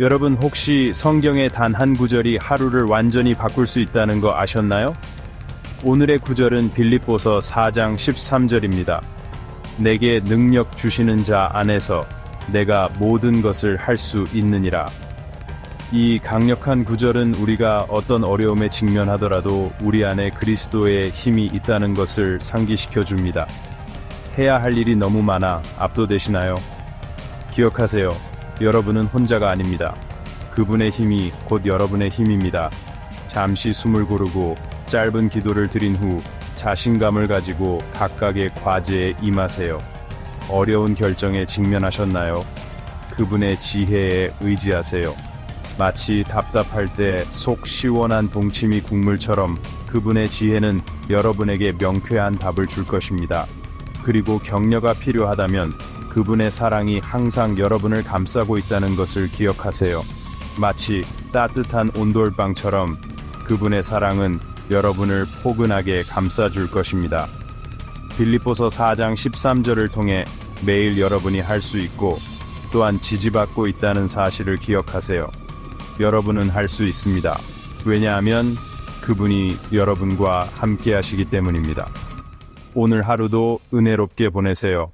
여러분 혹시 성경의 단 한 구절이 하루를 완전히 바꿀 수 있다는 거 아셨나요? 오늘의 구절은 빌립보서 4장 13절입니다. 내게 능력 주시는 자 안에서 내가 모든 것을 할 수 있느니라. 이 강력한 구절은 우리가 어떤 어려움에 직면하더라도 우리 안에 그리스도의 힘이 있다는 것을 상기시켜 줍니다. 해야 할 일이 너무 많아 압도되시나요? 기억하세요. 여러분은 혼자가 아닙니다. 그분의 힘이 곧 여러분의 힘입니다. 잠시 숨을 고르고 짧은 기도를 드린 후 자신감을 가지고 각각의 과제에 임하세요. 어려운 결정에 직면하셨나요? 그분의 지혜에 의지하세요. 마치 답답할 때 속 시원한 동치미 국물처럼 그분의 지혜는 여러분에게 명쾌한 답을 줄 것입니다. 그리고 격려가 필요하다면 그분의 사랑이 항상 여러분을 감싸고 있다는 것을 기억하세요. 마치 따뜻한 온돌방처럼 그분의 사랑은 여러분을 포근하게 감싸줄 것입니다. 빌립보서 4장 13절을 통해 매일 여러분이 할 수 있고 또한 지지받고 있다는 사실을 기억하세요. 여러분은 할 수 있습니다. 왜냐하면 그분이 여러분과 함께 하시기 때문입니다. 오늘 하루도 은혜롭게 보내세요.